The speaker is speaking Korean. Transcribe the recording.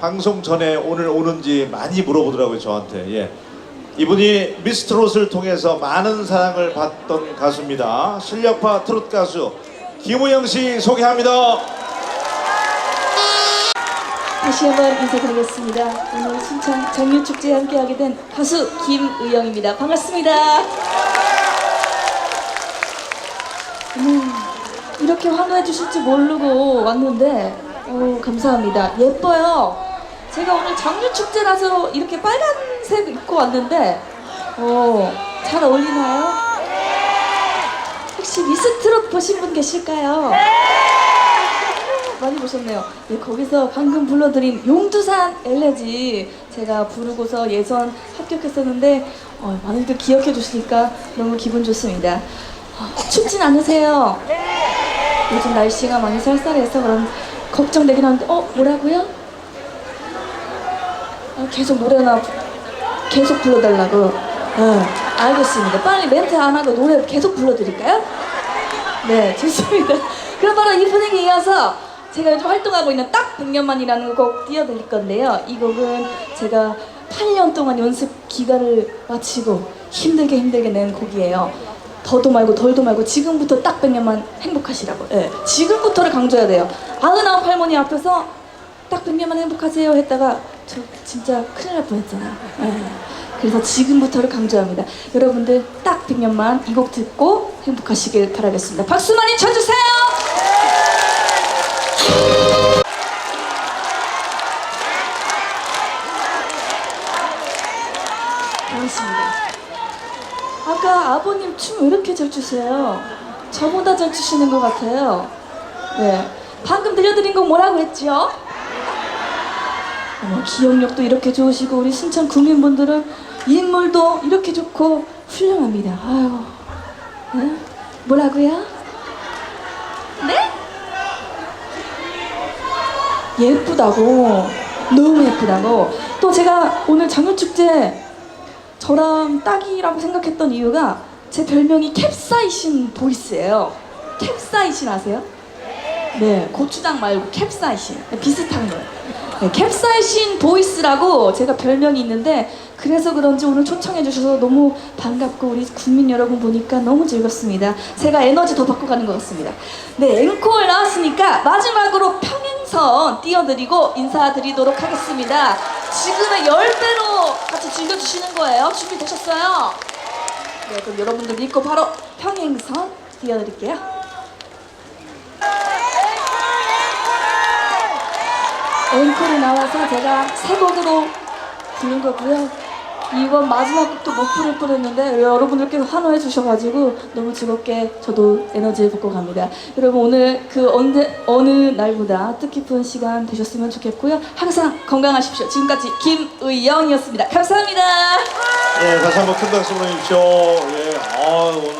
방송 전에 오늘 오는지 많이 물어보더라고요 저한테. 예. 이분이 미스트롯을 통해서 많은 사랑을 받던 가수입니다. 실력파 트롯 가수 김우영 씨 소개합니다. 다시 한번 인사드리겠습니다. 오늘 순창 정유축제에 함께하게 된 가수 김의영입니다. 반갑습니다. 음, 이렇게 환호해 주실 줄 모르고 왔는데 오, 감사합니다. 예뻐요. 제가 오늘 정유축제라서 이렇게 빨간색 입고 왔는데 오, 잘 어울리나요? 혹시 미스트롯 보신 분 계실까요? 많이 보셨네요. 네, 거기서 방금 불러드린 용두산 엘레지 제가 부르고서 예선 합격했었는데 어, 많이들 기억해 주시니까 너무 기분 좋습니다. 어, 춥진 않으세요? 요즘 날씨가 많이 쌀쌀해서 그런 걱정되긴 하는데 어 뭐라고요? 어, 계속 노래나 부- 계속 불러달라고. 어, 알겠습니다. 빨리 멘트 안 하고 노래 계속 불러드릴까요? 네, 좋습니다. 그럼 바로 이 분위기 이어서 제가 요즘 활동하고 있는 딱 100년만이라는 곡 띄워드릴 건데요. 이 곡은 제가 8년 동안 연습 기간을 마치고 힘들게 힘들게 낸 곡이에요. 더도 말고 덜도 말고 지금부터 딱 100년만 행복하시라고. 예, 지금부터를 강조해야 돼요. 아흔아홉 할머니 앞에서 딱 100년만 행복하세요 했다가 저 진짜 큰일 날 뻔했잖아요. 예. 그래서 지금부터를 강조합니다. 여러분들 딱 100년만 이 곡 듣고 행복하시길 바라겠습니다. 박수 많이 쳐주세요! 고맙습니다. 아까 아버님 춤 왜 이렇게 잘 추세요? 저보다 잘 추시는 것 같아요. 네. 방금 들려드린 곡 뭐라고 했죠? 어머, 기억력도 이렇게 좋으시고 우리 순천 국민분들은 인물도 이렇게 좋고 훌륭합니다. 아유, 네? 뭐라고요? 네? 예쁘다고 너무 예쁘다고 또 제가 오늘 장유축제 저랑 딱이라고 생각했던 이유가 제 별명이 캡사이신 보이스예요. 캡사이신 아세요? 네, 고추장 말고 캡사이신 네, 비슷한 거예요. 네, 캡사이신 보이스라고 제가 별명이 있는데 그래서 그런지 오늘 초청해 주셔서 너무 반갑고 우리 국민 여러분 보니까 너무 즐겁습니다. 제가 에너지 더 받고 가는 것 같습니다. 네, 앵콜 나왔으니까 마지막으로 평행선 띄워드리고 인사드리도록 하겠습니다. 지금의 10배로 같이 즐겨주시는 거예요. 준비되셨어요? 네, 그럼 여러분들 믿고 바로 평행선 띄워드릴게요. 앵콜이 나와서 제가 새 곡으로 부른 거고요. 이번 마지막 곡도 못 부를 뻔했는데 여러분들께서 환호해 주셔가지고 너무 즐겁게 저도 에너지를 받고 갑니다. 여러분 오늘 그 언제, 어느 날보다 뜻깊은 시간 되셨으면 좋겠고요. 항상 건강하십시오. 지금까지 김의영이었습니다. 감사합니다. 예, 다시 한번 큰 박수 보내주십시오. 예, 아, 오늘.